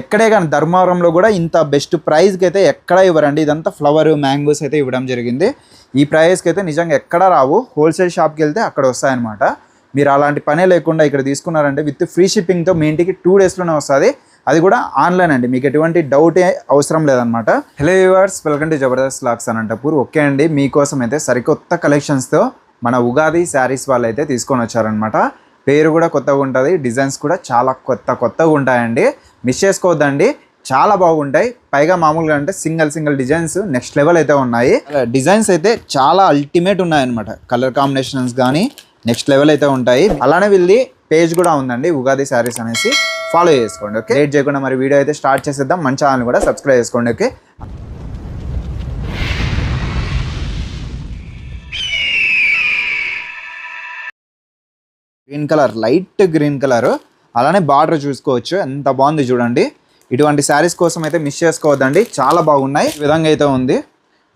ఎక్కడే కానీ ధర్మవరంలో కూడా ఇంత బెస్ట్ ప్రైస్కి అయితే ఎక్కడ ఇవ్వరండి. ఇదంతా ఫ్లవర్ మ్యాంగోస్ అయితే ఇవ్వడం జరిగింది. ఈ ప్రైస్కి అయితే నిజంగా ఎక్కడ రావు. హోల్సేల్ షాప్కి వెళ్తే అక్కడ వస్తాయన్నమాట. మీరు అలాంటి పనే లేకుండా ఇక్కడ తీసుకున్నారంటే విత్ ఫ్రీ షిప్పింగ్తో మీ ఇంటికి టూ డేస్లోనే వస్తుంది. అది కూడా ఆన్లైన్ అండి. మీకు ఎటువంటి డౌట్ అవసరం లేదనమాట hello viewers welcome to Jabardasth looks Anantapur. Okay అండి. మీకోసం అయితే సరికొత్త కలెక్షన్స్తో మన ఉగాది శారీస్ వాళ్ళు అయితే తీసుకొని వచ్చారనమాట పేరు కూడా కొత్తగా ఉంటుంది. డిజైన్స్ కూడా చాలా కొత్త కొత్తగా ఉంటాయండి. మిస్ చేసుకోవద్దండి. చాలా బాగుంటాయి. పైగా మామూలుగా అంటే single single designs next level అయితే ఉన్నాయి. డిజైన్స్ అయితే చాలా అల్టిమేట్ ఉన్నాయన్నమాట. కలర్ కాంబినేషన్స్ కానీ నెక్స్ట్ లెవెల్ అయితే ఉంటాయి. అలానే వీళ్ళది పేజ్ కూడా ఉందండి ఉగాది శారీస్ అనేసి. ఫాలో చేసుకోండి ఓకే? లేట్ చేయకుండా మరి వీడియో అయితే స్టార్ట్ చేసేద్దాం. మన ఛానల్ కూడా సబ్స్క్రైబ్ చేసుకోండి okay? Green colour light green colour అలానే బార్డర్ చూసుకోవచ్చు. ఎంత బాగుంది చూడండి. ఇటువంటి శారీస్ కోసం అయితే మిస్ చేసుకోవద్దండి. చాలా బాగున్నాయి. ఈ విధంగా అయితే ఉంది.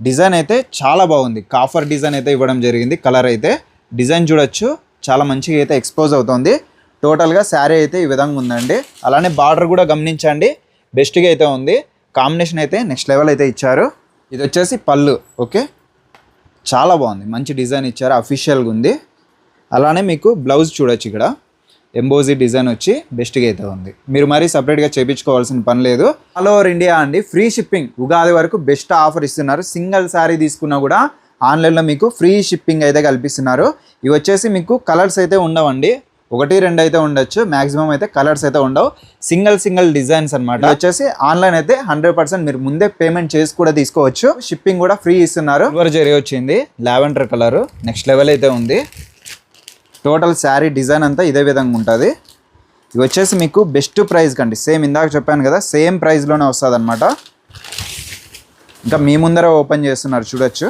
డిజైన్ అయితే చాలా బాగుంది. కాఫర్ డిజైన్ అయితే ఇవ్వడం జరిగింది. కలర్ అయితే డిజైన్ చూడొచ్చు. చాలా మంచిగా అయితే ఎక్స్పోజ్ అవుతుంది. టోటల్గా శారీ అయితే ఈ విధంగా ఉందండి. అలానే బార్డర్ కూడా గమనించండి. బెస్ట్గా అయితే ఉంది. కాంబినేషన్ అయితే నెక్స్ట్ లెవెల్ అయితే ఇచ్చారు. ఇది వచ్చేసి పళ్ళు. ఓకే? చాలా బాగుంది. మంచి డిజైన్ ఇచ్చారు. అఫీషియల్గా ఉంది. అలానే మీకు బ్లౌజ్ చూడొచ్చు ఇక్కడ. ఎంబోజీ డిజైన్ వచ్చి బెస్ట్గా అయితే ఉంది. మీరు మరీ సపరేట్గా చేయించుకోవాల్సిన పని లేదు. ఆల్ ఓవర్ ఇండియా అండి ఫ్రీ షిప్పింగ్ ఉగాది వరకు బెస్ట్ ఆఫర్ ఇస్తున్నారు. సింగిల్ శారీ తీసుకున్నా కూడా ఆన్లైన్లో మీకు ఫ్రీ షిప్పింగ్ అయితే కల్పిస్తున్నారు. ఇవి వచ్చేసి మీకు కలర్స్ అయితే ఉండవండి. ఒకటి రెండు అయితే ఉండొచ్చు. మాక్సిమం అయితే కలర్స్ అయితే ఉండవు. సింగిల్ సింగిల్ డిజైన్స్ అనమాట వచ్చేసి ఆన్లైన్ అయితే హండ్రెడ్ పర్సెంట్ మీరు ముందే పేమెంట్ చేసి కూడా తీసుకోవచ్చు. షిప్పింగ్ కూడా ఫ్రీ ఇస్తున్నారు. సిల్వర్ జరీ వచ్చింది లావెండర్ కలర్ నెక్స్ట్ లెవెల్ అయితే ఉంది. టోటల్ శారీ డిజైన్ అంతా ఇదే విధంగా ఉంటుంది. ఇవి వచ్చేసి మీకు బెస్ట్ ప్రైస్ కండి. సేమ్ ఇందాక చెప్పాను కదా సేమ్ ప్రైస్లోనే వస్తుంది అనమాట ఇంకా మీ ముందర ఓపెన్ చేస్తున్నారు చూడొచ్చు.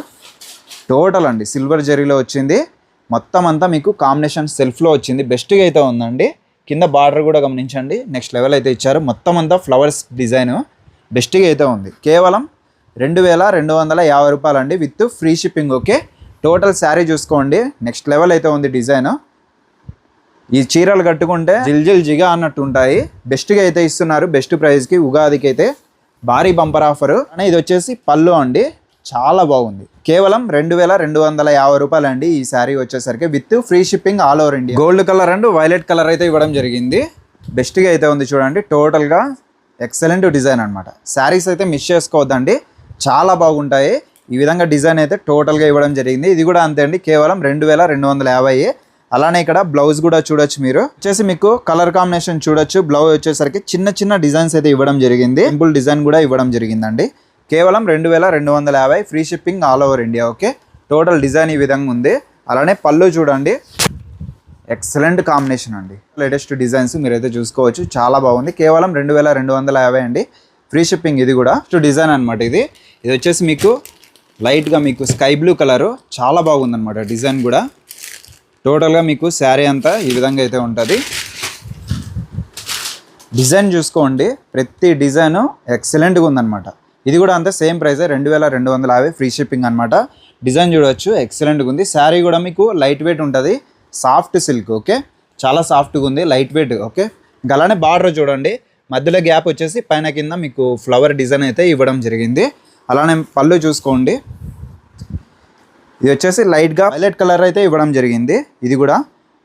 టోటల్ అండి సిల్వర్ జరీలో వచ్చింది. మొత్తం అంతా మీకు కాంబినేషన్ సెల్ఫ్లో వచ్చింది. బెస్ట్గా అయితే ఉందండి. కింద బార్డర్ కూడా గమనించండి. నెక్స్ట్ లెవెల్ అయితే ఇచ్చారు. మొత్తం అంతా ఫ్లవర్స్ డిజైన్. బెస్ట్గా అయితే ఉంది. కేవలం రెండు వేల రెండు వందల యాభై రూపాయలు అండి with free shipping okay? Total sari చూసుకోండి. నెక్స్ట్ లెవెల్ అయితే ఉంది డిజైన్. ఈ చీరలు కట్టుకుంటే జిల్జిల్ జిగా అన్నట్టు ఉంటాయి. బెస్ట్గా అయితే ఇస్తున్నారు. బెస్ట్ ప్రైస్కి ఉగాదికి అయితే భారీ బంపర్ ఆఫర్. అని ఇది వచ్చేసి పళ్ళు అండి. చాలా బాగుంది. కేవలం రెండు వేల రెండు వందల యాభై రూపాయలు అండి ఈ శారీ వచ్చేసరికి. With free shipping all over India gold colour and violet colour అయితే ఇవ్వడం జరిగింది. బెస్ట్గా అయితే ఉంది చూడండి. టోటల్గా ఎక్సలెంట్ డిజైన్ అనమాట శారీస్ అయితే మిస్ చేసుకోవద్దండి. చాలా బాగుంటాయి. ఈ విధంగా డిజైన్ అయితే టోటల్గా ఇవ్వడం జరిగింది. ఇది కూడా అంతే అండి. కేవలం రెండు వేల రెండు వందల యాభై. అలానే ఇక్కడ బ్లౌజ్ కూడా చూడొచ్చు మీరు. వచ్చేసి మీకు కలర్ కాంబినేషన్ చూడొచ్చు. బ్లౌజ్ వచ్చేసరికి చిన్న చిన్న డిజైన్స్ అయితే ఇవ్వడం జరిగింది. సింపుల్ డిజైన్ కూడా ఇవ్వడం జరిగిందండి. కేవలం రెండు వేల రెండు వందల యాభై free shipping all over India okay? Total design ఈ విధంగా ఉంది. అలానే పళ్ళు చూడండి. ఎక్సలెంట్ కాంబినేషన్ అండి. లేటెస్ట్ డిజైన్స్ మీరైతే చూసుకోవచ్చు. చాలా బాగుంది. కేవలం రెండు వేల రెండు వందల యాభై అండి. ఫ్రీ షిప్పింగ్ ఇది కూడా. ఫస్ట్ డిజైన్ అనమాట ఇది. ఇది వచ్చేసి మీకు లైట్గా మీకు స్కై బ్లూ కలరు. చాలా బాగుందన్నమాట డిజైన్ కూడా. టోటల్గా మీకు శారీ అంతా ఈ విధంగా అయితే ఉంటుంది. డిజైన్ చూసుకోండి. ప్రతి డిజైను ఎక్సలెంట్గా ఉందన్నమాట. ఇది కూడా అంతా సేమ్ ప్రైస్ రెండు వేల రెండు వందల యాభై ఫ్రీ షిప్పింగ్ అనమాట డిజైన్ చూడొచ్చు ఎక్సలెంట్గా ఉంది. శారీ కూడా మీకు లైట్ వెయిట్ ఉంటుంది. Soft silk okay? చాలా సాఫ్ట్గా ఉంది లైట్ వెయిట్ ఓకే? ఇంకా అలానే బార్డర్ చూడండి. మధ్యలో గ్యాప్ వచ్చేసి పైన కింద మీకు ఫ్లవర్ డిజైన్ అయితే ఇవ్వడం జరిగింది. అలానే పళ్ళు చూసుకోండి. ఇది వచ్చేసి లైట్గా వైలెట్ కలర్ అయితే ఇవ్వడం జరిగింది. ఇది కూడా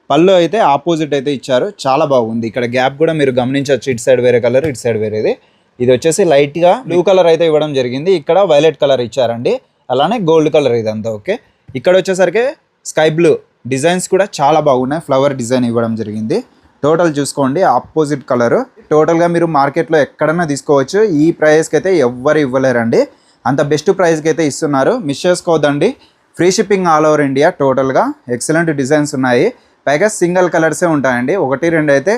పళ్ళు అయితే ఆపోజిట్ అయితే ఇచ్చారు. చాలా బాగుంది. ఇక్కడ గ్యాప్ కూడా మీరు గమనించవచ్చు. ఇటు సైడ్ వేరే కలర్ ఇటు సైడ్ వేరేది. ఇది వచ్చేసి లైట్గా బ్లూ కలర్ అయితే ఇవ్వడం జరిగింది. ఇక్కడ వైలెట్ కలర్ ఇచ్చారండి. అలానే గోల్డ్ కలర్ ఇదంతా ఓకే ఇక్కడ వచ్చేసరికి స్కై బ్లూ డిజైన్స్ కూడా చాలా బాగున్నాయి. ఫ్లవర్ డిజైన్ ఇవ్వడం జరిగింది. టోటల్ చూసుకోండి. ఆపోజిట్ కలర్ టోటల్గా మీరు మార్కెట్లో ఎక్కడైనా తీసుకోవచ్చు. ఈ ప్రైస్కి అయితే ఎవ్వరు ఇవ్వలేరండి. అంత బెస్ట్ ప్రైస్కి అయితే ఇస్తున్నారు. మిస్ చేసుకోవద్దండి free shipping all over India టోటల్గా ఎక్సలెంట్ డిజైన్స్ ఉన్నాయి. పైగా సింగిల్ కలర్సే ఉంటాయండి. ఒకటి రెండు అయితే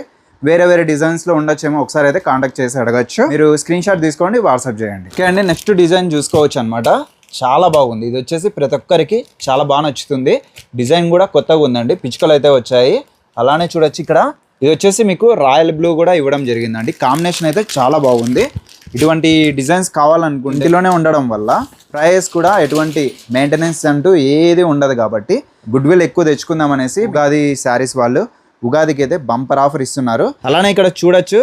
వేరే వేరే డిజైన్స్లో ఉండొచ్చేమో ఒకసారి అయితే కాంటాక్ట్ చేసి అడగచ్చు. మీరు స్క్రీన్ షాట్ తీసుకోండి వాట్సాప్ చేయండి. ఓకే అండి నెక్స్ట్ డిజైన్ చూసుకోవచ్చు అనమాట చాలా బాగుంది. ఇది వచ్చేసి ప్రతి ఒక్కరికి చాలా బాగా నచ్చుతుంది. డిజైన్ కూడా కొత్తగా ఉందండి. పిచ్చుకలు అయితే వచ్చాయి. అలానే చూడొచ్చు ఇక్కడ. ఇది వచ్చేసి మీకు రాయల్ బ్లూ కూడా ఇవ్వడం జరిగిందండి. కాంబినేషన్ అయితే చాలా బాగుంది. ఇటువంటి డిజైన్స్ కావాలనుకుంటే ఇంటిలోనే ఉండడం వల్ల ప్రైస్ కూడా ఎటువంటి మెయింటెనెన్స్ అంటూ ఏది ఉండదు కాబట్టి గుడ్ విల్ ఎక్కువ తెచ్చుకుందాం అనేసి ఉగాది శారీస్ వాళ్ళు ఉగాదికి అయితే బంపర్ ఆఫర్ ఇస్తున్నారు. అలానే ఇక్కడ చూడొచ్చు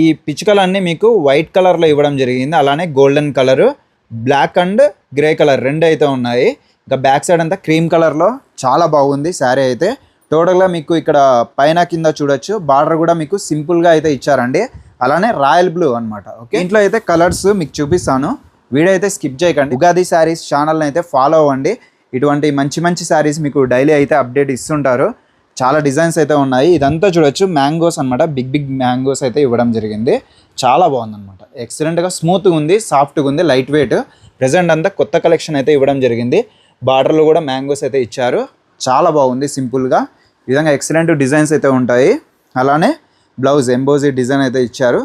ఈ పిచ్చుకలన్నీ మీకు వైట్ కలర్లో ఇవ్వడం జరిగింది. అలానే golden colour black and grey colour రెండు అయితే ఉన్నాయి. ఇంకా బ్యాక్ సైడ్ అంతా క్రీమ్ కలర్లో చాలా బాగుంది శారీ అయితే. టోటల్గా మీకు ఇక్కడ పైన కింద చూడొచ్చు బార్డర్ కూడా మీకు సింపుల్గా అయితే ఇచ్చారండి. అలానే రాయల్ బ్లూ అన్నమాట ఓకే? ఇంట్లో అయితే కలర్స్ మీకు చూపిస్తాను. వీడియో అయితే స్కిప్ చేయకండి. ఉగాది శారీస్ ఛానల్ని అయితే ఫాలో అవ్వండి. ఇటువంటి మంచి మంచి శారీస్ మీకు డైలీ అయితే అప్డేట్ ఇస్తుంటారు. చాలా డిజైన్స్ అయితే ఉన్నాయి. ఇదంతా చూడొచ్చు. మ్యాంగోస్ అన్నమాట. బిగ్ బిగ్ మ్యాంగోస్ అయితే ఇవ్వడం జరిగింది. చాలా బాగుందన్నమాట. ఎక్సలెంట్గా స్మూత్గా ఉంది సాఫ్ట్గా ఉంది లైట్ వెయిట్ ప్రజెంట్ అంతా కొత్త కలెక్షన్ అయితే ఇవ్వడం జరిగింది. బార్డర్లో కూడా మ్యాంగోస్ అయితే ఇచ్చారు. చాలా బాగుంది సింపుల్గా ఈ విధంగా ఎక్సలెంట్ డిజైన్స్ అయితే ఉంటాయి. అలానే బ్లౌజ్ ఎంబోజీ డిజైన్ అయితే ఇచ్చారు.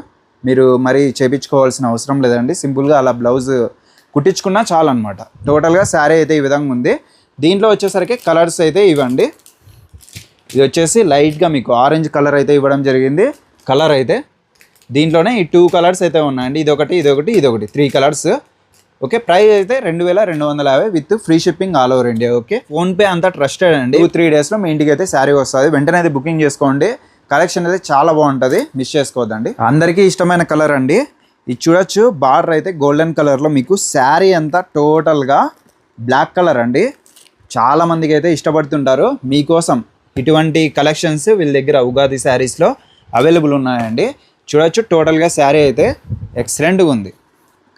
మీరు మరి చేపించుకోవాల్సిన అవసరం లేదండి. సింపుల్గా అలా బ్లౌజ్ కుట్టించుకున్నా చాలు అనమాట టోటల్గా శారీ అయితే ఈ విధంగా ఉంది. దీంట్లో వచ్చేసరికి కలర్స్ అయితే ఇవ్వండి. ఇది వచ్చేసి లైట్గా మీకు ఆరెంజ్ కలర్ అయితే ఇవ్వడం జరిగింది. కలర్ అయితే దీంట్లోనే ఈ టూ కలర్స్ అయితే ఉన్నాయండి. ఇదొకటి ఇదొకటి ఇదొకటి త్రీ కలర్స్ ఓకే ప్రైస్ అయితే రెండు వేల రెండు వందల యాభై with free shipping all over India okay PhonePe అంతా ట్రస్టెడ్ అండి. టూ త్రీ డేస్లో మీ ఇంటికి అయితే శారీ వస్తుంది. వెంటనే అయితే బుకింగ్ చేసుకోండి. కలెక్షన్ అయితే చాలా బాగుంటుంది. మిస్ చేసుకోవద్దండి. అందరికీ ఇష్టమైన కలర్ అండి. ఇది చూడొచ్చు. బార్డర్ అయితే గోల్డెన్ కలర్లో మీకు శారీ అంతా టోటల్గా బ్లాక్ కలర్ అండి. చాలామందికి అయితే ఇష్టపడుతుంటారు. మీకోసం ఇటువంటి కలెక్షన్స్ వీళ్ళ దగ్గర ఉగాది శారీస్లో అవైలబుల్ ఉన్నాయండి. చూడొచ్చు. టోటల్గా శారీ అయితే ఎక్సలెంట్గా ఉంది.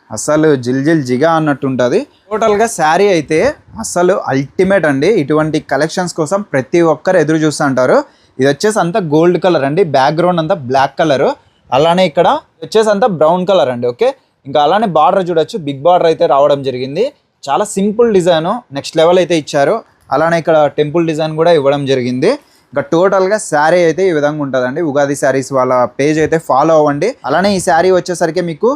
అసలు జిల్ జిల్ జిగా అన్నట్టు ఉంటుంది టోటల్గా శారీ అయితే అసలు అల్టిమేట్ అండి. ఇటువంటి కలెక్షన్స్ కోసం ప్రతి ఒక్కరు ఎదురు చూస్తుంటారు ఇది వచ్చేసి అంతా గోల్డ్ కలర్ అండి. బ్యాక్గ్రౌండ్ అంతా బ్లాక్ కలర్ అలానే ఇక్కడ వచ్చేసి అంతా బ్రౌన్ కలర్ అండి ఓకే ఇంకా అలానే బార్డర్ చూడొచ్చు. బిగ్ బార్డర్ అయితే రావడం జరిగింది. చాలా సింపుల్ డిజైన్ నెక్స్ట్ లెవెల్ అయితే ఇచ్చారు. అలానే ఇక్కడ టెంపుల్ డిజైన్ కూడా ఇవ్వడం జరిగింది. ఇంకా టోటల్గా శారీ అయితే ఈ విధంగా ఉంటుందండి. ఉగాది శారీస్ వాళ్ళ పేజ్ అయితే ఫాలో అవ్వండి. అలానే ఈ శారీ వచ్చేసరికి మీకు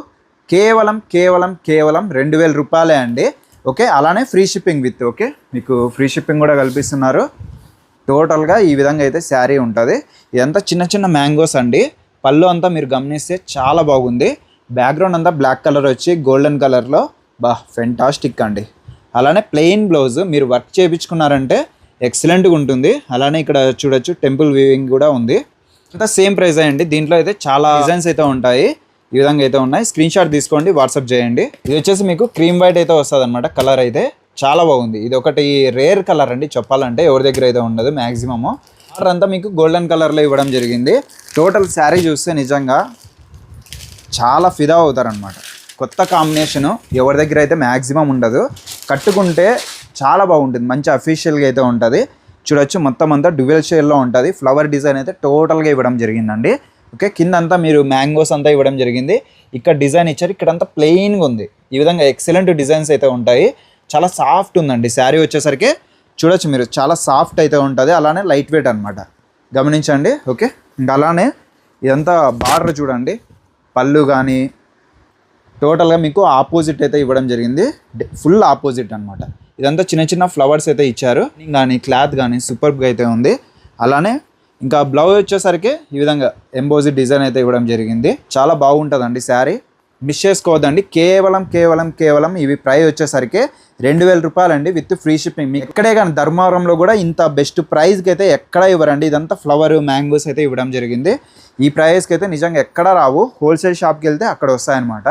కేవలం కేవలం కేవలం రెండు వేల రూపాయలే అండి ఓకే అలానే ఫ్రీ షిప్పింగ్ విత్ ఓకే మీకు ఫ్రీ షిప్పింగ్ కూడా కల్పిస్తున్నారు. టోటల్గా ఈ విధంగా అయితే శారీ ఉంటుంది. ఇదంతా చిన్న చిన్న మ్యాంగోస్ అండి. పళ్ళు అంతా మీరు గమనిస్తే చాలా బాగుంది. బ్యాక్గ్రౌండ్ అంతా బ్లాక్ కలర్ వచ్చి గోల్డెన్ కలర్లో. బా ఫెంటాస్టిక్ అండి. అలానే ప్లెయిన్ బ్లౌజ్ మీరు వర్క్ చేయించుకున్నారంటే ఎక్సలెంట్గా ఉంటుంది. అలానే ఇక్కడ చూడొచ్చు టెంపుల్ వ్యూయింగ్ కూడా ఉంది. అంతా సేమ్ ప్రైస్ అండి. దీంట్లో అయితే చాలా డిజైన్స్ అయితే ఉంటాయి. ఈ విధంగా అయితే ఉన్నాయి. స్క్రీన్ షాట్ తీసుకోండి వాట్సాప్ చేయండి. ఇది వచ్చేసి మీకు క్రీమ్ వైట్ అయితే వస్తుంది అనమాట కలర్ అయితే. చాలా బాగుంది. ఇది ఒకటి రేర్ కలర్ అండి. చెప్పాలంటే ఎవరి దగ్గర అయితే ఉండదు మ్యాక్సిమము ఆర్డర్ అంతా మీకు గోల్డెన్ కలర్లో ఇవ్వడం జరిగింది. టోటల్ శారీ చూస్తే నిజంగా చాలా ఫిదా అవుతారనమాట కొత్త కాంబినేషను ఎవరి దగ్గర అయితే మ్యాక్సిమం ఉండదు. కట్టుకుంటే చాలా బాగుంటుంది. మంచి అఫీషియల్గా అయితే ఉంటుంది. చూడొచ్చు మొత్తం అంతా డ్యువెల్ షేల్లో ఉంటుంది. ఫ్లవర్ డిజైన్ అయితే టోటల్గా ఇవ్వడం జరిగిందండి. ఓకే కింద అంతా మీరు మ్యాంగోస్ అంతా ఇవ్వడం జరిగింది. ఇక్కడ డిజైన్ ఇచ్చారు. ఇక్కడంతా ప్లెయిన్గా ఉంది. ఈ విధంగా ఎక్సలెంట్ డిజైన్స్ అయితే ఉంటాయి. చాలా సాఫ్ట్ ఉందండి. శారీ వచ్చేసరికి చూడొచ్చు మీరు చాలా సాఫ్ట్ అయితే ఉంటుంది. అలానే లైట్ వెయిట్ అనమాట గమనించండి ఓకే? ఇంకా అలానే ఇదంతా బార్డర్ చూడండి. పళ్ళు కానీ టోటల్గా మీకు ఆపోజిట్ అయితే ఇవ్వడం జరిగింది. ఫుల్ ఆపోజిట్ అనమాట ఇదంతా చిన్న చిన్న ఫ్లవర్స్ అయితే ఇచ్చారు. కానీ క్లాత్ కానీ సూపర్గా అయితే ఉంది. అలానే ఇంకా బ్లౌజ్ వచ్చేసరికి ఈ విధంగా ఎంబోజీ డిజైన్ అయితే ఇవ్వడం జరిగింది. చాలా బాగుంటుందండి శారీ. మిస్ చేసుకోవద్దండి. కేవలం కేవలం కేవలం ఇవి ప్రైస్ వచ్చేసరికి రెండు వేల రూపాయలండి విత్ ఫ్రీ షిప్పింగ్. మీకు ఎక్కడే కానీ ధర్మవరంలో కూడా ఇంత బెస్ట్ ప్రైస్కి అయితే ఎక్కడ ఇవ్వరండి. ఇదంతా ఫ్లవర్ మ్యాంగోస్ అయితే ఇవ్వడం జరిగింది. ఈ ప్రైస్కి అయితే నిజంగా ఎక్కడ రావు. హోల్సేల్ షాప్కి వెళ్తే అక్కడ వస్తాయన్నమాట.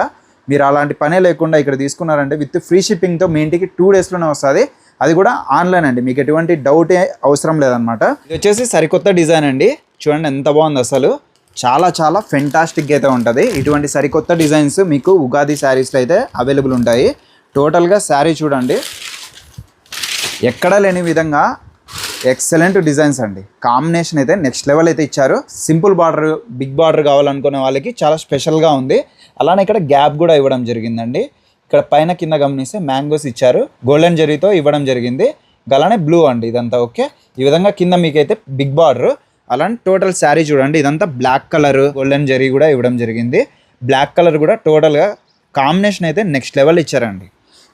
మీరు అలాంటి పనే లేకుండా ఇక్కడ తీసుకున్నారంటే విత్ ఫ్రీ షిప్పింగ్తో మీ ఇంటికి టూ డేస్లోనే వస్తుంది. అది కూడా ఆన్లైన్ అండి. మీకు ఎటువంటి డౌట్ అవసరం లేదనమాట ఇది వచ్చేసి సరికొత్త డిజైన్ అండి. చూడండి ఎంత బాగుంది అసలు. చాలా చాలా ఫెంటాస్టిక్ అయితే ఉంటుంది. ఇటువంటి సరికొత్త డిజైన్స్ మీకు ఉగాది శారీస్లో అయితే అవైలబుల్ ఉంటాయి. టోటల్గా శారీ చూడండి. ఎక్కడ లేని విధంగా ఎక్సలెంట్ డిజైన్స్ అండి. కాంబినేషన్ అయితే నెక్స్ట్ లెవెల్ అయితే ఇచ్చారు. సింపుల్ బార్డర్ బిగ్ బార్డర్ కావాలనుకునే వాళ్ళకి చాలా స్పెషల్గా ఉంది. అలానే ఇక్కడ గ్యాప్ కూడా ఇవ్వడం జరిగిందండి. ఇక్కడ పైన కింద గమనిస్తే మ్యాంగోస్ ఇచ్చారు. గోల్డెన్ జరీతో ఇవ్వడం జరిగింది. అలానే బ్లూ అండి ఇదంతా ఓకే? ఈ విధంగా కింద మీకైతే బిగ్ బార్డర్. అలానే టోటల్ శారీ చూడండి. ఇదంతా బ్లాక్ కలర్ గోల్డెన్ జరీ కూడా ఇవ్వడం జరిగింది. బ్లాక్ కలర్ కూడా టోటల్గా కాంబినేషన్ అయితే నెక్స్ట్ లెవెల్ ఇచ్చారండి.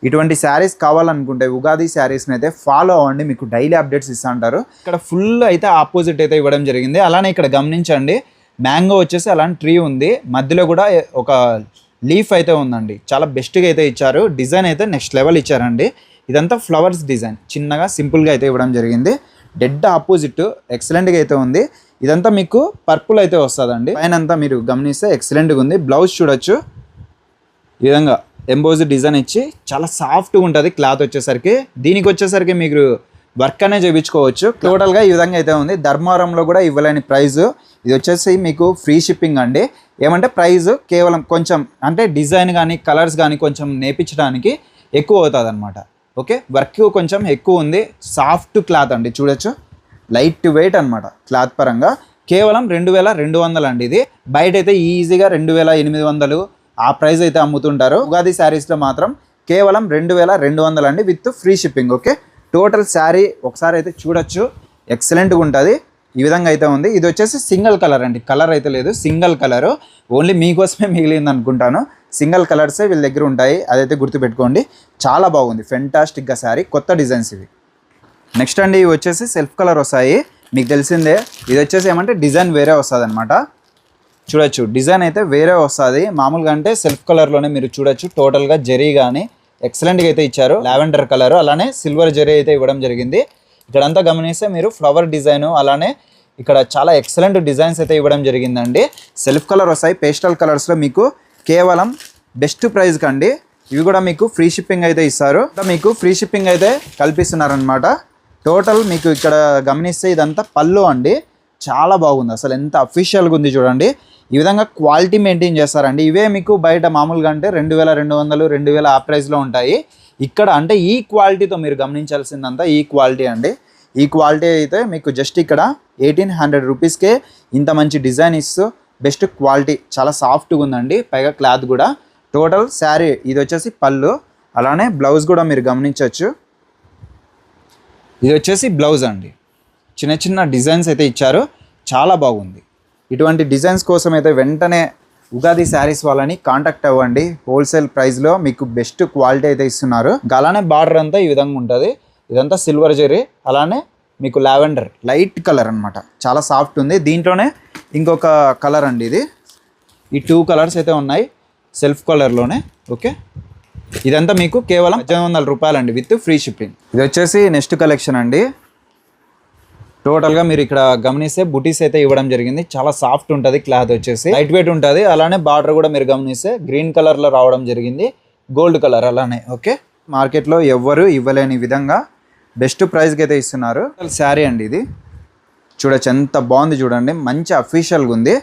ఇటువంటి శారీస్ కావాలనుకుంటే ఉగాది శారీస్ని అయితే ఫాలో అవ్వండి మీకు డైలీ అప్డేట్స్ ఇస్తా అంటారు ఇక్కడ ఫుల్ అయితే ఆపోజిట్ అయితే ఇవ్వడం జరిగింది. అలానే ఇక్కడ గమనించండి మ్యాంగో వచ్చేసి అలాంటి ట్రీ ఉంది. మధ్యలో కూడా ఒక లీఫ్ అయితే ఉందండి. చాలా బెస్ట్గా అయితే ఇచ్చారు. డిజైన్ అయితే నెక్స్ట్ లెవెల్ ఇచ్చారండి. ఇదంతా ఫ్లవర్స్ డిజైన్ చిన్నగా సింపుల్గా అయితే ఇవ్వడం జరిగింది. డెడ్ ఆపోజిట్ ఎక్సలెంట్గా అయితే ఉంది. ఇదంతా మీకు పర్పుల్ అయితే వస్తుందండి. పైన అంతా మీరు గమనిస్తే ఎక్సలెంట్గా ఉంది. బ్లౌజ్ చూడొచ్చు. ఈ విధంగా. ఎంబోజ్ డిజైన్ ఇచ్చి చాలా సాఫ్ట్గా ఉంటుంది క్లాత్ వచ్చేసరికి. దీనికి వచ్చేసరికి మీరు వర్క్ అనే చేయించుకోవచ్చు. టోటల్గా ఈ విధంగా అయితే ఉంది. ధర్మవరంలో కూడా ఇవ్వలేని ప్రైస్ ఇది వచ్చేసి మీకు ఫ్రీ షిప్పింగ్ అండి. ఏమంటే ప్రైస్ కేవలం కొంచెం అంటే డిజైన్ కానీ కలర్స్ కానీ కొంచెం నేర్పించడానికి ఎక్కువ అవుతుంది అనమాట ఓకే వర్క్ కొంచెం ఎక్కువ ఉంది. సాఫ్ట్ క్లాత్ అండి చూడొచ్చు. లైట్ వెయిట్ అనమాట క్లాత్ పరంగా. కేవలం రెండు వేల రెండు వందలు అండి ఇది. బయట అయితే ఈజీగా రెండు వేల ఎనిమిది వందలు ఆ ప్రైస్ అయితే అమ్ముతుంటారు. ఉగాది శారీస్లో మాత్రం కేవలం రెండు వేల రెండు వందలు అండి with free shipping okay? Total sari ఒకసారి అయితే చూడొచ్చు. ఎక్సలెంట్గా ఉంటుంది. ఈ విధంగా అయితే ఉంది. ఇది వచ్చేసి సింగిల్ కలర్ అండి. కలర్ అయితే లేదు. సింగిల్ కలర్ ఓన్లీ మీకోసమే మిగిలింది అనుకుంటాను. సింగిల్ కలర్సే వీళ్ళ దగ్గర ఉంటాయి. అదైతే గుర్తుపెట్టుకోండి. చాలా బాగుంది. ఫెంటాస్టిక్గా శారీ. కొత్త డిజైన్స్ ఇవి. నెక్స్ట్ అండి ఇవి వచ్చేసి సెల్ఫ్ కలర్ వస్తాయి. మీకు తెలిసిందే. ఇది వచ్చేసి ఏమంటే డిజైన్ వేరే వస్తుంది అనమాట చూడొచ్చు. డిజైన్ అయితే వేరే వస్తుంది. మామూలుగా అంటే సెల్ఫ్ కలర్లోనే మీరు చూడొచ్చు. టోటల్గా జరీ కానీ ఎక్సలెంట్గా అయితే ఇచ్చారు. లావెండర్ కలర్ అలానే సిల్వర్ జరీ అయితే ఇవ్వడం జరిగింది. ఇక్కడంతా గమనిస్తే మీరు ఫ్లవర్ డిజైన్ అలానే ఇక్కడ చాలా ఎక్సలెంట్ డిజైన్స్ అయితే ఇవ్వడం జరిగిందండి. సెల్ఫ్ కలర్ వస్తాయి. పేస్టల్ కలర్స్లో మీకు కేవలం బెస్ట్ ప్రైజ్కి అండి ఇవి కూడా మీకు ఫ్రీ షిప్పింగ్ అయితే ఇస్తారు. మీకు ఫ్రీ షిప్పింగ్ అయితే కల్పిస్తున్నారనమాట టోటల్ మీకు ఇక్కడ గమనిస్తే ఇదంతా పళ్ళు అండి. చాలా బాగుంది. అసలు ఎంత అఫీషియల్గా ఉంది చూడండి. ఈ విధంగా క్వాలిటీ మెయింటైన్ చేస్తారండి. ఇవే మీకు బయట మామూలుగా అంటే రెండు వేల రెండు వందలు రెండు వేల ఆ ప్రైస్లో ఉంటాయి. ఇక్కడ అంటే ఈ క్వాలిటీతో మీరు గమనించాల్సిందంతా ఈ క్వాలిటీ అండి. ఈ క్వాలిటీ అయితే మీకు జస్ట్ ఇక్కడ ఎయిటీన్ హండ్రెడ్ రూపీస్కే ఇంత మంచి డిజైన్ ఇస్తూ బెస్ట్ క్వాలిటీ చాలా సాఫ్ట్గా ఉందండి. పైగా క్లాత్ కూడా. టోటల్ శారీ ఇది వచ్చేసి పళ్ళు అలానే బ్లౌజ్ కూడా మీరు గమనించవచ్చు. ఇది వచ్చేసి బ్లౌజ్ అండి. చిన్న చిన్న డిజైన్స్ అయితే ఇచ్చారు. చాలా బాగుంది. ఇటువంటి డిజైన్స్ కోసం అయితే వెంటనే ఉగాది శారీస్ వాళ్ళని కాంటాక్ట్ అవ్వండి. హోల్సేల్ ప్రైస్లో మీకు బెస్ట్ క్వాలిటీ అయితే ఇస్తున్నారు. అలానే బార్డర్ అంతా ఈ విధంగా ఉంటుంది. ఇదంతా సిల్వర్ జెరీ అలానే మీకు లావెండర్ లైట్ కలర్ అనమాట చాలా సాఫ్ట్ ఉంది. దీంట్లోనే ఇంకొక కలర్ అండి ఇది. ఈ టూ కలర్స్ అయితే ఉన్నాయి. సెల్ఫ్ కలర్లోనే ఓకే? ఇదంతా మీకు కేవలం పద్దెనిమిది వందల రూపాయలండి విత్ ఫ్రీ షిప్పింగ్. ఇది వచ్చేసి నెక్స్ట్ కలెక్షన్ అండి. టోటల్గా మీరు ఇక్కడ గమనిస్తే బుటీస్ అయితే ఇవ్వడం జరిగింది. చాలా సాఫ్ట్ ఉంటుంది క్లాత్ వచ్చేసి. లైట్ వెయిట్ ఉంటుంది. అలానే బార్డర్ కూడా మీరు గమనిస్తే గ్రీన్ కలర్లో రావడం జరిగింది. గోల్డ్ కలర్ అలానే ఓకే? మార్కెట్లో ఎవ్వరు ఇవ్వలేని విధంగా బెస్ట్ ప్రైస్కి అయితే ఇస్తున్నారు. శారీ అండి ఇది. చూడొచ్చు ఎంత బాగుంది చూడండి. మంచి అఫీషియల్గా ఉంది.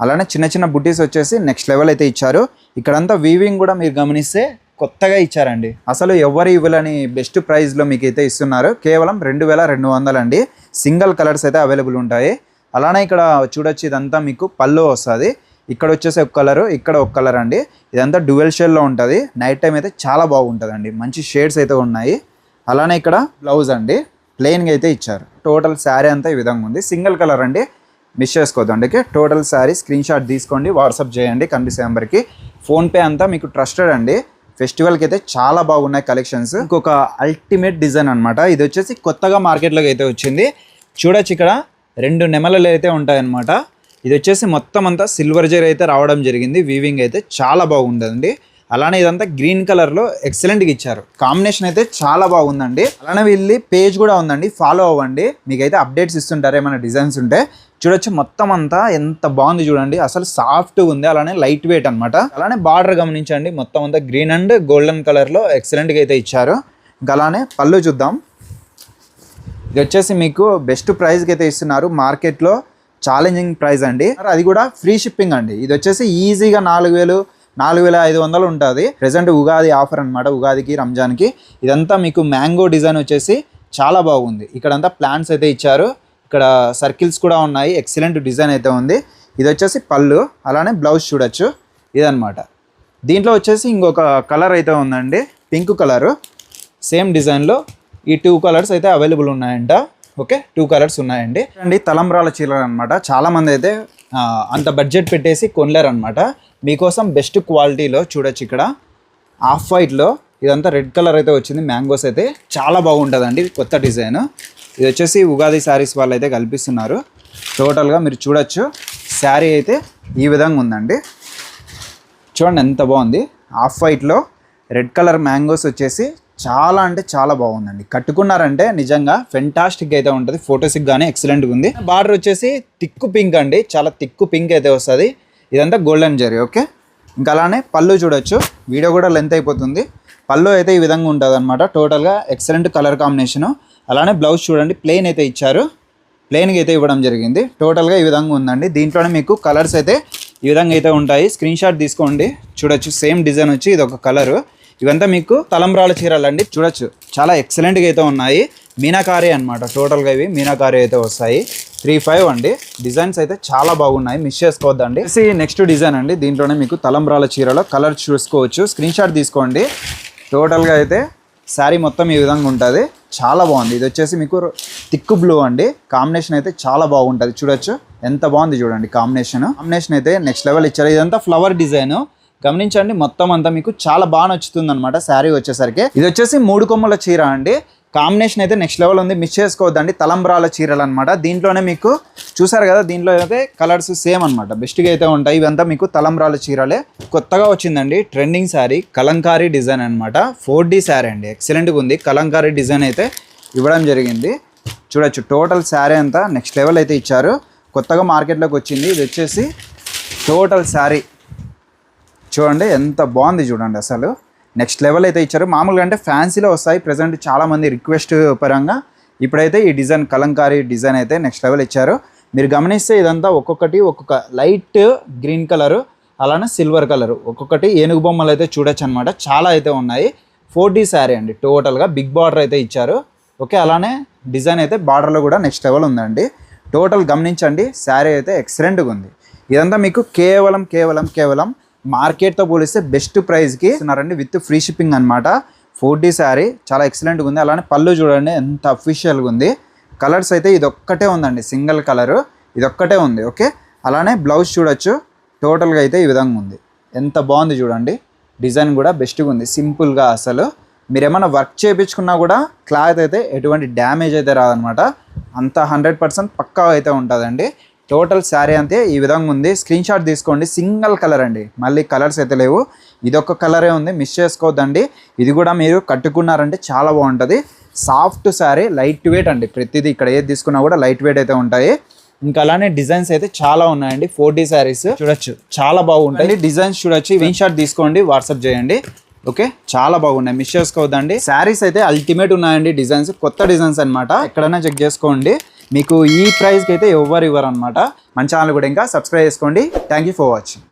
అలానే చిన్న చిన్న బుటీస్ వచ్చేసి నెక్స్ట్ లెవెల్ అయితే ఇచ్చారు. ఇక్కడంతా వీవింగ్ కూడా మీరు గమనిస్తే కొత్తగా ఇచ్చారండి. అసలు ఎవరు ఇవ్వలేని బెస్ట్ ప్రైస్లో మీకు అయితే ఇస్తున్నారు. కేవలం రెండు వేల రెండు వందలండి సింగిల్ కలర్స్ అయితే అవైలబుల్ ఉంటాయి. అలానే ఇక్కడ చూడొచ్చు ఇదంతా మీకు పళ్ళు వస్తుంది. ఇక్కడ వచ్చేసి ఒక కలర్ ఇక్కడ ఒక కలర్ అండి. ఇదంతా డ్యువెల్ షేడ్లో ఉంటుంది. నైట్ టైం అయితే చాలా బాగుంటుందండి. మంచి షేడ్స్ అయితే ఉన్నాయి. అలానే ఇక్కడ బ్లౌజ్ అండి. ప్లెయిన్గా అయితే ఇచ్చారు. టోటల్ శారీ అంతా ఈ విధంగా ఉంది. సింగిల్ కలర్ అండి. మిస్ చేసుకోవద్దండి టోటల్ శారీ స్క్రీన్ షాట్ తీసుకోండి వాట్సాప్ చేయండి కనిపిసే నెంబర్కి ఫోన్పే అంతా మీకు ట్రస్టెడ్ అండి. ఫెస్టివల్కి అయితే చాలా బాగున్నాయి కలెక్షన్స్. ఇంకొక అల్టిమేట్ డిజైన్ అనమాట ఇది వచ్చేసి కొత్తగా మార్కెట్లోకి అయితే వచ్చింది. చూడొచ్చు ఇక్కడ రెండు నెమలలు అయితే ఉంటాయన్నమాట. ఇది వచ్చేసి మొత్తం అంతా సిల్వర్ జెర్ అయితే రావడం జరిగింది. వీవింగ్ అయితే చాలా బాగుందండి. అలానే ఇదంతా గ్రీన్ కలర్లో ఎక్సలెంట్గా ఇచ్చారు. కాంబినేషన్ అయితే చాలా బాగుందండి. అలానే వీళ్ళి పేజ్ కూడా ఉందండి. ఫాలో అవ్వండి. మీకైతే అప్డేట్స్ ఇస్తుంటారు. ఏమైనా డిజైన్స్ ఉంటే చూడొచ్చు మొత్తం అంతా ఎంత బాగుంది చూడండి. అసలు సాఫ్ట్ ఉంది అలానే లైట్ వెయిట్ అన్నమాట. అలానే బార్డర్ గమనించండి మొత్తం అంతా గ్రీన్ అండ్ గోల్డెన్ కలర్లో ఎక్సలెంట్గా అయితే ఇచ్చారు. ఇంకా అలానే పళ్ళు చూద్దాం. ఇది వచ్చేసి మీకు బెస్ట్ ప్రైస్కి అయితే ఇస్తున్నారు. మార్కెట్లో ఛాలెంజింగ్ ప్రైస్ అండి. అది కూడా ఫ్రీ షిప్పింగ్ అండి. ఇది వచ్చేసి ఈజీగా నాలుగు వేలు నాలుగు వేల ఐదు వందలు ఉంటుంది. ప్రజెంట్ ఉగాది ఆఫర్ అనమాట ఉగాదికి రంజాన్కి. ఇదంతా మీకు మ్యాంగో డిజైన్ వచ్చేసి చాలా బాగుంది. ఇక్కడంతా ప్లాంట్స్ అయితే ఇచ్చారు. ఇక్కడ సర్కిల్స్ కూడా ఉన్నాయి. ఎక్సలెంట్ డిజైన్ అయితే ఉంది. ఇది వచ్చేసి పళ్ళు అలానే బ్లౌజ్ చూడొచ్చు. ఇదనమాట దీంట్లో వచ్చేసి ఇంకొక కలర్ అయితే ఉందండి. పింక్ కలరు సేమ్ డిజైన్లో ఈ టూ కలర్స్ అయితే అవైలబుల్ ఉన్నాయంట. ఓకే టూ కలర్స్ ఉన్నాయండి. అండి తలంబ్రాల చీరలు అనమాట చాలామంది అయితే అంత బడ్జెట్ పెట్టేసి కొనలేరు అనమాట మీకోసం బెస్ట్ క్వాలిటీలో చూడొచ్చు ఇక్కడ. ఆఫ్ వైట్లో ఇదంతా రెడ్ కలర్ అయితే వచ్చింది. మ్యాంగోస్ అయితే చాలా బాగుంటుందండి. కొత్త డిజైన్. ఇది వచ్చేసి ఉగాది శారీస్ వాళ్ళు అయితే కల్పిస్తున్నారు టోటల్గా మీరు చూడొచ్చు. శారీ అయితే ఈ విధంగా ఉందండి. చూడండి ఎంత బాగుంది. ఆఫ్ వైట్లో రెడ్ కలర్ మ్యాంగోస్ వచ్చేసి చాలా అంటే చాలా బాగుందండి. కట్టుకున్నారంటే నిజంగా ఫెంటాస్టిక్ అయితే ఉంటుంది. ఫొటోస్కి కానీ ఎక్సలెంట్గా ఉంది. బార్డర్ వచ్చేసి తిక్కు పింక్ అండి. చాలా తిక్కు పింక్ అయితే వస్తుంది. ఇదంతా గోల్డెన్ జరీ ఓకే ఇంకా అలానే పళ్ళు చూడొచ్చు. వీడియో కూడా లెంత్ అయిపోతుంది. పళ్ళు అయితే ఈ విధంగా ఉంటుంది అనమాట టోటల్గా ఎక్సలెంట్ కలర్ కాంబినేషను అలానే బ్లౌజ్ చూడండి ప్లెయిన్ అయితే ఇచ్చారు. ప్లెయిన్గా అయితే ఇవ్వడం జరిగింది. టోటల్గా ఈ విధంగా ఉందండి. దీంట్లోనే మీకు కలర్స్ అయితే ఈ విధంగా అయితే ఉంటాయి. స్క్రీన్ షాట్ తీసుకోండి. చూడొచ్చు సేమ్ డిజైన్ వచ్చి ఇది ఒక కలరు ఇవంతా మీకు తలంబ్రాల చీరలు అండి చూడొచ్చు చాలా ఎక్సలెంట్గా అయితే ఉన్నాయి. మీనాకారి అనమాట టోటల్గా ఇవి మీనాకారి అయితే వస్తాయి. త్రీ ఫైవ్ అండి. డిజైన్స్ అయితే చాలా బాగున్నాయి. మిస్ చేసుకోవద్దండి. నెక్స్ట్ డిజైన్ అండి. దీంట్లోనే మీకు తలంబ్రాల చీరలో కలర్ చూసుకోవచ్చు. స్క్రీన్ షాట్ తీసుకోండి. టోటల్గా అయితే శారీ మొత్తం ఈ విధంగా ఉంటుంది. చాలా బాగుంది. ఇది వచ్చేసి మీకు థిక్ బ్లూ అండి. కాంబినేషన్ అయితే చాలా బాగుంటుంది. చూడొచ్చు. ఎంత బాగుంది చూడండి కాంబినేషన్ కాంబినేషన్ అయితే నెక్స్ట్ లెవెల్ ఇచ్చారు. ఇదంతా ఫ్లవర్ డిజైన్ గమనించండి మొత్తం అంతా మీకు చాలా బాగా నచ్చుతుంది అనమాట శారీ వచ్చేసరికి. ఇది వచ్చేసి మూడు కొమ్మల చీర అండి. కాంబినేషన్ అయితే నెక్స్ట్ లెవెల్ ఉంది. మిస్ చేసుకోవద్దండి. తలంబ్రాల చీరలు అనమాట దీంట్లోనే మీకు చూసారు కదా దీంట్లో అయితే కలర్స్ సేమ్ అనమాట బెస్ట్గా అయితే ఉంటాయి. ఇవంతా మీకు తలంబ్రాల చీరలే. కొత్తగా వచ్చిందండి. ట్రెండింగ్ శారీ. కలంకారీ డిజైన్ అనమాట ఫోర్ డి శారీ అండి. ఎక్సలెంట్గా ఉంది. కలంకారీ డిజైన్ అయితే ఇవ్వడం జరిగింది. చూడొచ్చు. టోటల్ శారీ అంతా నెక్స్ట్ లెవెల్ అయితే ఇచ్చారు. కొత్తగా మార్కెట్లోకి వచ్చింది. ఇది వచ్చేసి టోటల్ శారీ. చూడండి ఎంత బాగుంది చూడండి అసలు. నెక్స్ట్ లెవెల్ అయితే ఇచ్చారు. మామూలుగా అంటే ఫ్యాన్సీలో వస్తాయి. ప్రజెంట్ చాలామంది రిక్వెస్ట్ పరంగా ఇప్పుడైతే ఈ డిజైన్ కలంకారీ డిజైన్ అయితే నెక్స్ట్ లెవెల్ ఇచ్చారు. మీరు గమనిస్తే ఇదంతా ఒక్కొక్కటి ఒక్కొక్క లైట్ గ్రీన్ కలరు అలానే సిల్వర్ కలర్. ఒక్కొక్కటి ఏనుగు బొమ్మలు అయితే చూడొచ్చు అనమాట చాలా అయితే ఉన్నాయి. ఫోర్ డీ శారీ అండి. టోటల్గా బిగ్ బార్డర్ అయితే ఇచ్చారు. ఓకే అలానే డిజైన్ అయితే బార్డర్లో కూడా నెక్స్ట్ లెవెల్ ఉందండి. టోటల్ గమనించండి. శారీ అయితే ఎక్సలెంట్గా ఉంది. ఇదంతా మీకు కేవలం కేవలం కేవలం మార్కెట్తో పోలిస్తే బెస్ట్ ప్రైస్కి ఇస్తున్నారండి విత్ ఫ్రీ షిప్పింగ్ అనమాట ఫోర్ డీ శారీ చాలా ఎక్సలెంట్గా ఉంది. అలానే పళ్ళు చూడండి ఎంత అఫీషియల్గా ఉంది. కలర్స్ అయితే ఇదొక్కటే ఉందండి సింగిల్ కలరు ఇది ఒక్కటే ఉంది ఓకే? అలానే బ్లౌజ్ చూడొచ్చు టోటల్గా అయితే ఈ విధంగా ఉంది. ఎంత బాగుంది చూడండి డిజైన్ కూడా బెస్ట్గా ఉంది సింపుల్గా అసలు. మీరు ఏమైనా వర్క్ చేయించుకున్నా కూడా క్లాత్ అయితే ఎటువంటి డ్యామేజ్ అయితే రాదనమాట అంత హండ్రెడ్ పర్సెంట్ పక్కా అయితే ఉంటుందండి. టోటల్ శారీ అంతే ఈ విధంగా ఉంది. స్క్రీన్ షాట్ తీసుకోండి. సింగిల్ కలర్ అండి. మళ్ళీ కలర్స్ అయితే లేవు. ఇదొక కలరే ఉంది. మిస్ చేసుకోవద్దండి ఇది కూడా మీరు కట్టుకున్నారంటే చాలా బాగుంటుంది. సాఫ్ట్ శారీ లైట్ వెయిట్ అండి. ప్రతిదీ ఇక్కడ ఏది తీసుకున్నా కూడా లైట్ వెయిట్ అయితే ఉంటాయి. ఇంకా అలానే డిజైన్స్ అయితే చాలా ఉన్నాయండి. ఫోర్ డీ శారీస్ చూడొచ్చు. చాలా బాగుంటాయి. డిజైన్స్ చూడొచ్చు. స్క్రీన్ షాట్ తీసుకోండి. వాట్సాప్ చేయండి. ఓకే? చాలా బాగున్నాయి. మిస్ చేసుకోవద్దండి శారీస్ అయితే అల్టిమేట్ ఉన్నాయండి. డిజైన్స్. కొత్త డిజైన్స్ అన్నమాట. ఎక్కడైనా చెక్ చేసుకోండి. మీకు ఈ ప్రైస్కి అయితే ఎవరు ఇవ్వరు అనమాట మన ఛానల్ కూడా ఇంకా సబ్స్క్రైబ్ చేసుకోండి. Thank you for watching